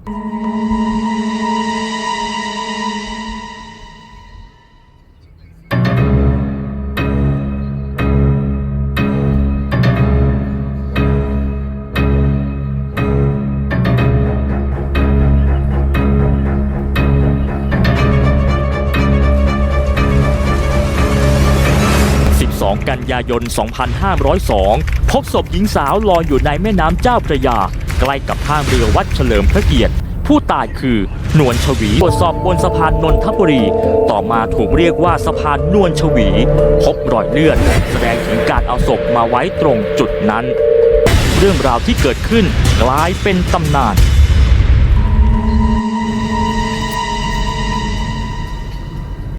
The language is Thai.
12 กันยายน 2502 พบศพหญิงสาวลอยอยู่ในแม่น้ำเจ้าพระยา ใกล้กับท่าเรือวัดเฉลิมพระเกียรติ ผู้ตายคือนวลชวีตรวจสอบบนสะพานนนทบุรี ต่อมาถูกเรียกว่าสะพานนวลชวี พบรอยเลือด แสดงถึงการเอาศพมาไว้ตรงจุดนั้น เรื่องราวที่เกิดขึ้นกลายเป็นตำนาน